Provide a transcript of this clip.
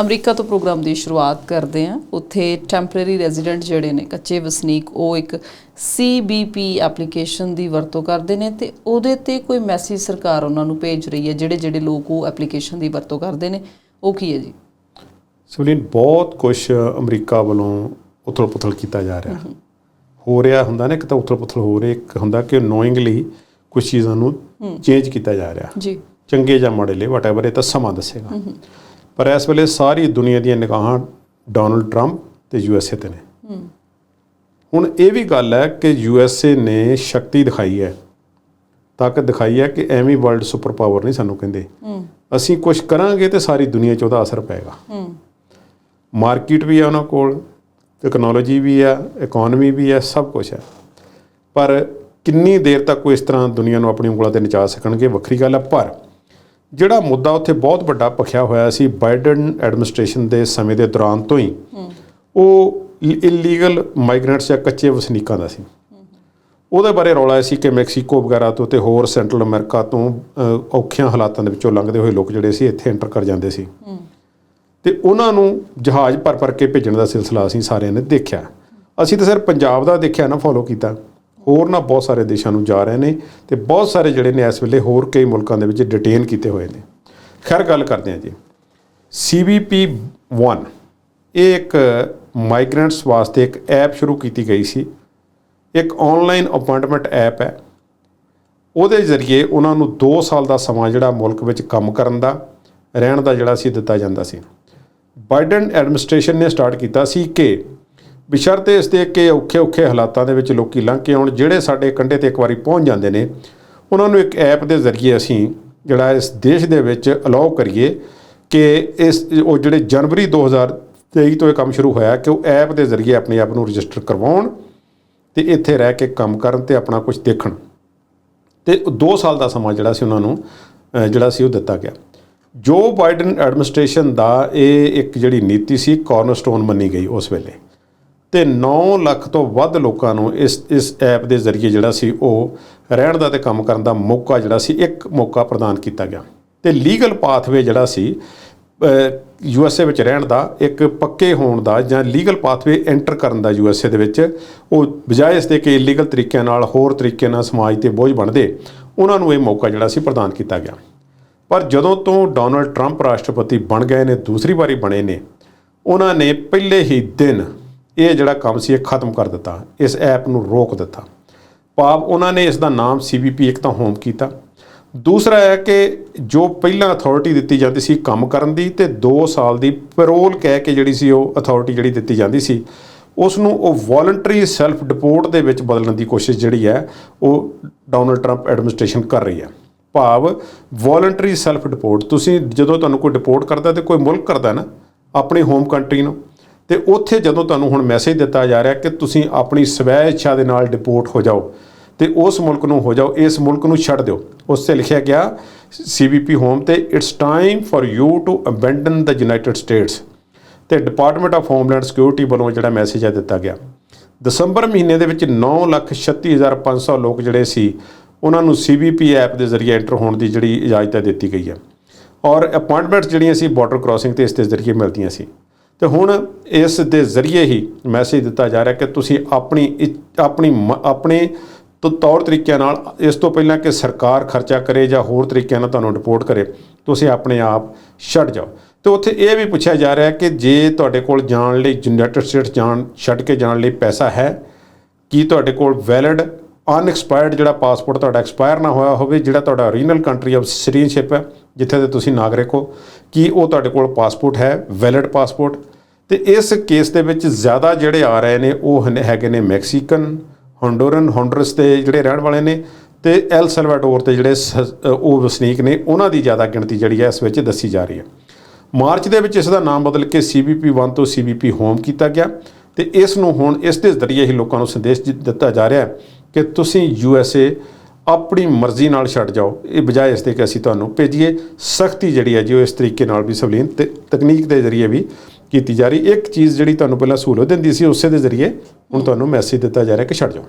America ਤੋਂ programme ਦੀ ਸ਼ੁਰੂਆਤ ਕਰਦੇ ਹਾਂ। ਉੱਥੇ ਟੈਂਪਰੇਰੀ ਰੈਜ਼ੀਡੈਂਟ ਜਿਹੜੇ ਨੇ ਕੱਚੇ ਵਸਨੀਕ ਉਹ ਇੱਕ CBP ਐਪਲੀਕੇਸ਼ਨ ਦੀ ਵਰਤੋਂ ਕਰਦੇ ਨੇ ਤੇ ਉਹਦੇ ਤੇ ਕੋਈ ਮੈਸੇਜ ਸਰਕਾਰ ਉਹਨਾਂ ਨੂੰ ਭੇਜ ਰਹੀ ਹੈ ਜਿਹੜੇ ਜਿਹੜੇ ਲੋਕ ਉਹ ਐਪਲੀਕੇਸ਼ਨ ਦੀ ਵਰਤੋਂ ਕਰਦੇ ਨੇ ਉਹ ਕੀ ਹੈ ਜੀ? ਸੁਨੀਲ ਬਹੁਤ ਕੁਝ ਅਮਰੀਕਾ ਵੱਲੋਂ ਉਥਲ ਪੁਥਲ ਕੀਤਾ ਜਾ ਰਿਹਾ। ਹੋ ਰਿਹਾ ਹੁੰਦਾ ਨਾ ਇੱਕ ਤਾਂ ਉਥਲ ਪੁਥਲ ਹੋ ਰਿਹਾ ਇੱਕ ਹੁੰਦਾ ਕਿ ਨੋਇੰਗਲੀ ਕੁਝ ਚੀਜ਼ਾਂ ਨੂੰ ਚੇਂਜ ਕੀਤਾ ਜਾ ਰਿਹਾ। ਜੀ। ਚੰਗੇ ਜਾਂ ਮਾੜੇ ਲਈ ਵਟਐਵਰ ਇਹ ਤਾਂ ਸਮਾਂ ਦੱਸੇਗਾ। ਪਰ ਇਸ ਵੇਲੇ ਸਾਰੀ ਦੁਨੀਆ ਦੀਆਂ ਨਿਗਾਹਾਂ ਡੋਨਲਡ ਟਰੰਪ ਤੇ ਯੂਐਸਏ ਤੇ ਨੇ। ਹੁਣ ਇਹ ਵੀ ਗੱਲ ਹੈ ਕਿ ਯੂਐਸਏ ਨੇ ਸ਼ਕਤੀ ਦਿਖਾਈ ਹੈ। ਤਾਕਤ ਦਿਖਾਈ ਹੈ ਕਿ ਐਵੇਂ ਵਰਲਡ ਸੁਪਰ ਪਾਵਰ ਨਹੀਂ ਸਾਨੂੰ ਕਹਿੰਦੇ। ਅਸੀਂ ਕੁਝ ਕਰਾਂਗੇ ਤੇ ਸਾਰੀ ਦੁਨੀਆ 'ਚ ਉਹਦਾ ਅਸਰ ਪਏਗਾ। ਮਾਰਕੀਟ ਵੀ ਹੈ ਉਹਨਾਂ ਕੋਲ ਟੈਕਨੋਲੋਜੀ ਵੀ ਹੈ ਇਕਨੋਮੀ ਵੀ ਹੈ ਸਭ ਕੁਝ ਹੈ। ਪਰ ਕਿੰਨੀ ਦੇਰ ਤੱਕ ਉਹ ਇਸ ਤਰ੍ਹਾਂ ਦੁਨੀਆ ਨੂੰ ਆਪਣੀ ਉਂਗਲਾਂ ਤੇ ਨਚਾ ਸਕਣਗੇ ਵੱਖਰੀ ਗੱਲ ਹੈ। ਪਰ ਜਿਹੜਾ ਮੁੱਦਾ ਉੱਥੇ ਬਹੁਤ ਵੱਡਾ ਭਖਿਆ ਹੋਇਆ ਸੀ ਬਾਈਡਨ ਐਡਮਿਨਿਸਟ੍ਰੇਸ਼ਨ ਦੇ ਸਮੇਂ ਦੇ ਦੌਰਾਨ ਤੋਂ ਹੀ, ਉਹ ਇਲੀਗਲ ਮਾਈਗ੍ਰੈਂਟਸ ਜਾਂ ਕੱਚੇ ਵਸਨੀਕਾਂ ਦਾ ਸੀ। ਉਹਦੇ ਬਾਰੇ ਰੌਲਾ ਸੀ ਕਿ ਮੈਕਸੀਕੋ ਵਗੈਰਾ ਤੋਂ ਤੇ ਹੋਰ ਸੈਂਟਰਲ ਅਮਰੀਕਾ ਤੋਂ ਔਖਿਆਂ ਹਾਲਾਤਾਂ ਦੇ ਵਿੱਚੋਂ ਲੰਘਦੇ ਹੋਏ ਲੋਕ ਜਿਹੜੇ ਸੀ ਇੱਥੇ ਐਂਟਰ ਕਰ ਜਾਂਦੇ ਸੀ। ਤੇ ਉਹਨਾਂ ਨੂੰ ਜਹਾਜ਼ ਭਰ ਭਰ ਕੇ ਭੇਜਣ ਦਾ ਸਿਲਸਿਲਾ ਅਸੀਂ ਸਾਰਿਆਂ ਨੇ ਦੇਖਿਆ। ਅਸੀਂ ਤਾਂ ਸਿਰ ਪੰਜਾਬ ਦਾ ਦੇਖਿਆ ਨਾ ਫੋਲੋ ਕੀਤਾ। ਹੋਰ ਨਾ ਬਹੁਤ ਸਾਰੇ ਦੇਸ਼ਾਂ ਨੂੰ ਜਾ ਰਹੇ ਨੇ ਤੇ ਬਹੁਤ ਸਾਰੇ ਜਿਹੜੇ ਨੇ ਇਸ ਵੇਲੇ ਹੋਰ ਕਈ ਮੁਲਕਾਂ ਦੇ ਵਿੱਚ ਡਿਟੇਨ ਕੀਤੇ ਹੋਏ ਨੇ। ਖੈਰ, ਗੱਲ ਕਰਦੇ ਹਾਂ ਜੀ। CBP 1 ਇਹ ਇੱਕ ਮਾਈਗ੍ਰੈਂਟਸ ਵਾਸਤੇ ਇੱਕ ਐਪ ਸ਼ੁਰੂ ਕੀਤੀ ਗਈ ਸੀ। ਇੱਕ ਆਨਲਾਈਨ ਅਪਾਇੰਟਮੈਂਟ ਐਪ ਹੈ। ਉਹਦੇ ਜ਼ਰੀਏ ਉਹਨਾਂ ਨੂੰ 2 ਸਾਲ ਦਾ ਸਮਾਂ ਜਿਹੜਾ ਮੁਲਕ ਵਿੱਚ ਕੰਮ ਕਰਨ ਦਾ, ਰਹਿਣ ਦਾ ਜਿਹੜਾ ਸੀ, ਦਿੱਤਾ ਜਾਂਦਾ ਸੀ। ਬਾਈਡਨ ਐਡਮਿਨਿਸਟ੍ਰੇਸ਼ਨ ਨੇ ਸਟਾਰਟ ਕੀਤਾ ਸੀ ਕਿ ਬਿਸ਼ਰਤੇ ਇਸ ਦੇ ਕਿ ਔਖੇ ਔਖੇ ਹਾਲਾਤਾਂ ਦੇ ਵਿੱਚ ਲੋਕੀ ਲੰਘ ਕੇ ਆਉਣ, ਜਿਹੜੇ ਸਾਡੇ ਕੰਢੇ ਤੇ ਇੱਕ ਵਾਰੀ ਪਹੁੰਚ ਜਾਂਦੇ ਨੇ, ਉਹਨਾਂ ਨੂੰ ਇੱਕ ਐਪ ਦੇ ਜ਼ਰੀਏ ਅਸੀਂ ਜਿਹੜਾ ਇਸ ਦੇਸ਼ ਦੇ ਵਿੱਚ ਅਲਾਉ ਕਰੀਏ ਕਿ ਇਸ, ਉਹ ਜਿਹੜੇ ਜਨਵਰੀ 2023 ਤੋਂ ਇਹ ਕੰਮ ਸ਼ੁਰੂ ਹੋਇਆ ਕਿ ਉਹ ਐਪ ਦੇ ਜ਼ਰੀਏ ਆਪਣੇ ਆਪ ਨੂੰ ਰਜਿਸਟਰ ਕਰਵਾਉਣ ਤੇ ਇੱਥੇ ਰਹਿ ਕੇ ਕੰਮ ਕਰਨ ਤੇ ਆਪਣਾ ਕੁਝ ਦੇਖਣ। ਤੇ 2 ਸਾਲ ਦਾ ਸਮਾਂ ਜਿਹੜਾ ਸੀ ਉਹਨਾਂ ਨੂੰ ਜਿਹੜਾ ਸੀ ਉਹ ਦਿੱਤਾ ਗਿਆ। ਜੋ ਬਾਈਡਨ ਐਡਮਿਨਿਸਟ੍ਰੇਸ਼ਨ ਦਾ ਇਹ ਇੱਕ ਜਿਹੜੀ ਨੀਤੀ ਸੀ ਕਾਰਨਰਸਟੋਨ ਮੰਨੀ ਗਈ ਉਸ ਵੇਲੇ। ਤੇ 9 ਲੱਖ ਤੋਂ ਵੱਧ ਲੋਕਾਂ ਨੂੰ ਇਸ ਇਸ ਐਪ ਦੇ ਜ਼ਰੀਏ ਜਿਹੜਾ ਸੀ ਉਹ ਰਹਿਣ ਦਾ ਤੇ ਕੰਮ ਕਰਨ ਦਾ ਮੌਕਾ ਜਿਹੜਾ ਸੀ, ਇੱਕ ਮੌਕਾ ਪ੍ਰਦਾਨ ਕੀਤਾ ਗਿਆ। ਤੇ ਲੀਗਲ ਪਾਥਵੇ ਜਿਹੜਾ ਸੀ ਯੂ ਐਸ ਏ ਵਿੱਚ ਰਹਿਣ ਦਾ, ਇੱਕ ਪੱਕੇ ਹੋਣ ਦਾ ਜਾਂ ਲੀਗਲ ਪਾਥਵੇ ਐਂਟਰ ਕਰਨ ਦਾ ਯੂ ਐਸ ਏ ਦੇ ਵਿੱਚ, ਉਹ ਬਜਾਏ ਇਸ ਦੇ ਕਿ ਇਲੀਗਲ ਤਰੀਕਿਆਂ ਨਾਲ, ਹੋਰ ਤਰੀਕੇ ਨਾਲ ਸਮਾਜ ਤੇ ਬੋਝ ਬਣਦੇ, ਉਹਨਾਂ ਨੂੰ ਇਹ ਮੌਕਾ ਜਿਹੜਾ ਸੀ ਪ੍ਰਦਾਨ ਕੀਤਾ ਗਿਆ। ਪਰ ਜਦੋਂ ਤੋਂ ਡੋਨਲਡ ਟਰੰਪ ਰਾਸ਼ਟਰਪਤੀ ਬਣ ਗਏ ਨੇ, ਦੂਸਰੀ ਵਾਰੀ ਬਣੇ ਨੇ, ਉਹਨਾਂ ਨੇ ਪਹਿਲੇ ਹੀ ਦਿਨ ਇਹ ਜਿਹੜਾ ਕੰਮ ਸੀ, ਇਹ ਖਤਮ ਕਰ ਦਿੱਤਾ, ਇਸ ਐਪ ਨੂੰ ਰੋਕ ਦਿੱਤਾ। ਭਾਵ ਉਹਨਾਂ ਨੇ ਇਸ ਦਾ ਨਾਮ CBP ਇੱਕ ਤਾਂ ਹੋਮ ਕੀਤਾ। ਦੂਸਰਾ ਹੈ ਕਿ ਜੋ ਪਹਿਲਾਂ ਅਥਾਰਟੀ ਦਿੱਤੀ ਜਾਂਦੀ ਸੀ ਕੰਮ ਕਰਨ ਦੀ ਤੇ 2 ਸਾਲ ਦੀ ਪੈਰੋਲ ਕਹਿ ਕੇ ਜਿਹੜੀ ਸੀ ਉਹ ਅਥਾਰਟੀ ਜਿਹੜੀ ਦਿੱਤੀ ਜਾਂਦੀ ਸੀ ਉਸ ਨੂੰ ਉਹ ਵੋਲੰਟਰੀ ਸੈਲਫ ਡਿਪੋਰਟ ਦੇ ਵਿੱਚ ਬਦਲਣ ਦੀ ਕੋਸ਼ਿਸ਼ ਜਿਹੜੀ ਹੈ, ਉਹ ਡੋਨਲਡ ਟਰੰਪ ਐਡਮਿਨਿਸਟ੍ਰੇਸ਼ਨ ਕਰ ਰਹੀ ਹੈ। ਭਾਵ ਵੋਲੰਟਰੀ ਸੈਲਫ ਡਿਪੋਰਟ ਤੁਸੀਂ ਜਦੋਂ ਤੁਹਾਨੂੰ ਕੋਈ ਡਿਪੋਰਟ ਕਰਦਾ ਤੇ ਕੋਈ ਮੁਲਕ ਕਰਦਾ ਨਾ, ਆਪਣੀ ਹੋਮ ਕੰਟਰੀ ਨੂੰ ਤੇ ਉੱਥੇ ਜਦੋਂ ਤੁਹਾਨੂੰ ਹੁਣ ਮੈਸੇਜ ਦਿੱਤਾ ਜਾ ਰਿਹਾ ਕਿ ਤੁਸੀਂ ਆਪਣੀ ਸਵੈ ਇੱਛਾ ਦੇ ਨਾਲ ਡਿਪੋਰਟ ਹੋ ਜਾਓ, ਤੇ ਉਸ ਮੁਲਕ ਨੂੰ ਹੋ ਜਾਓ, ਇਸ ਮੁਲਕ ਨੂੰ ਛੱਡ ਦਿਓ। ਉਸ ਤੇ ਲਿਖਿਆ ਗਿਆ CBP ਹੋਮ ਤੇ it's time for you to abandon the United States ਤੇ ਡਿਪਾਰਟਮੈਂਟ ਆਫ ਹੋਮਲੈਂਡ ਸਿਕਿਉਰਿਟੀ ਵੱਲੋਂ ਜਿਹੜਾ ਮੈਸੇਜ ਹੈ ਦਿੱਤਾ ਗਿਆ। ਦਸੰਬਰ ਮਹੀਨੇ ਦੇ ਵਿੱਚ 936500 ਲੋਕ ਜਿਹੜੇ ਸੀ, ਉਹਨਾਂ ਨੂੰ CBP ਐਪ ਦੇ ਜ਼ਰੀਏ ਐਂਟਰ ਹੋਣ ਦੀ ਜਿਹੜੀ ਇਜਾਜ਼ਤ ਹੈ ਦਿੱਤੀ ਗਈ ਹੈ। ਔਰ ਅਪਾਇੰਟਮੈਂਟਸ ਜਿਹੜੀਆਂ ਸੀ ਬਾਰਡਰ ਕ੍ਰਾਸਿੰਗ ਤੇ ਇਸ ਦੇ ਜ਼ਰੀਏ ਮਿਲਦੀਆਂ ਸੀ। ਤੇ ਹੁਣ ਇਸ ਦੇ ਜ਼ਰੀਏ ਹੀ ਮੈਸੇਜ ਦਿੱਤਾ ਜਾ ਰਿਹਾ ਕਿ ਤੁਸੀਂ ਆਪਣੀ ਇੱਛ- ਆਪਣੀ ਮ- ਆਪਣੇ ਤ- ਤੌਰ ਤਰੀਕਿਆਂ ਨਾਲ ਇਸ ਤੋਂ ਪਹਿਲਾਂ ਕਿ ਸਰਕਾਰ ਖਰਚਾ ਕਰੇ ਜਾਂ ਹੋਰ ਤਰੀਕਿਆਂ ਨਾਲ ਤੁਹਾਨੂੰ ਰਿਪੋਰਟ ਕਰੇ, ਤੁਸੀਂ ਆਪਣੇ ਆਪ ਛੱਡ ਜਾਓ। ਤੇ ਉੱਥੇ ਇਹ ਵੀ ਪੁੱਛਿਆ ਜਾ ਰਿਹਾ ਕਿ ਜੇ ਤੁਹਾਡੇ ਕੋਲ ਜਾਣ ਲਈ ਯੂਨਾਈਟਿਡ ਸਟੇਟਸ ਜਾਣ, ਛੱਡ ਕੇ ਜਾਣ ਲਈ ਪੈਸਾ ਹੈ, ਕੀ ਤੁਹਾਡੇ ਕੋਲ ਵੈਲਿਡ ਅਨਐਕਸਪਾਇਰਡ ਜਿਹੜਾ ਪਾਸਪੋਰਟ ਤੁਹਾਡਾ ਐਕਸਪਾਇਰ ਨਾ ਹੋਇਆ ਹੋਵੇ, ਜਿਹੜਾ ਤੁਹਾਡਾ ਓਰੀਜਨਲ ਕੰਟਰੀ ਆਫ ਸਿਟੀਜ਼ਨਸ਼ਿਪ ਹੈ ਜਿੱਥੇ ਦੇ ਤੁਸੀਂ ਨਾਗਰਿਕ ਹੋ, ਕੀ ਉਹ ਤੁਹਾਡੇ ਕੋਲ ਪਾਸਪੋਰਟ ਹੈ ਵੈਲਿਡ ਪਾਸਪੋਰਟ? ਤੇ ਇਸ ਕੇਸ ਦੇ ਵਿੱਚ ਜ਼ਿਆਦਾ ਜਿਹੜੇ ਆ ਰਹੇ ਨੇ, ਉਹ ਹੈਗੇ ਨੇ ਮੈਕਸੀਕਨ ਹੋਂਡੋਰਨ ਹੋਂਡਰਸ ਦੇ ਜਿਹੜੇ ਰਹਿਣ ਵਾਲੇ ਨੇ ਤੇ ਐਲ ਸਲਵਾਡੋਰ ਤੇ ਜਿਹੜੇ ਸ- ਉਹ ਵਸਨੀਕ ਨੇ, ਉਹਨਾਂ ਦੀ ਜ਼ਿਆਦਾ ਗਿਣਤੀ ਜਿਹੜੀ ਹੈ, ਇਸ ਵਿੱਚ ਦੱਸੀ ਜਾ ਰਹੀ ਹੈ। ਮਾਰਚ ਦੇ ਵਿੱਚ ਇਸ ਦਾ ਨਾਮ ਬਦਲ ਕੇ CBP 1 ਤੋਂ CBP ਹੋਮ ਕੀਤਾ ਗਿਆ ਤੇ ਇਸ ਨੂੰ ਹੁਣ ਇਸ ਦੇ ਜ਼ਰੀਏ ਹੀ ਲੋਕਾਂ ਨੂੰ ਸੰਦੇਸ਼ ਦਿੱਤਾ ਜਾ ਰਿਹਾ ਹੈ ਕਿ ਤੁਸੀਂ USA ਆਪਣੀ ਮਰਜ਼ੀ ਨਾਲ ਛੱਡ ਜਾਓ। ਇਹ ਬਜਾਏ ਇਸ ਦੇ ਕਿ ਅਸੀਂ ਤੁਹਾਨੂੰ ਭੇਜੀਏ। ਸਖਤੀ ਜਿਹੜੀ ਹੈ ਜੀ, ਉਹ ਇਸ ਤਰੀਕੇ ਨਾਲ ਵੀ ਸਵਲੀਨ ਤੇ ਤਕਨੀਕ ਦੇ ਜ਼ਰੀਏ ਵੀ ਕੀਤੀ ਜਾ ਰਹੀ। ਇੱਕ ਚੀਜ਼ ਜਿਹੜੀ ਤੁਹਾਨੂੰ ਪਹਿਲਾਂ ਸਹੂਲਤ ਦਿੰਦੀ ਸੀ, ਉਸੇ ਦੇ ਜ਼ਰੀਏ ਹੁਣ ਤੁਹਾਨੂੰ ਮੈਸੇਜ ਦਿੱਤਾ ਜਾ ਰਿਹਾ ਕਿ ਛੱਡ ਜਾਓ।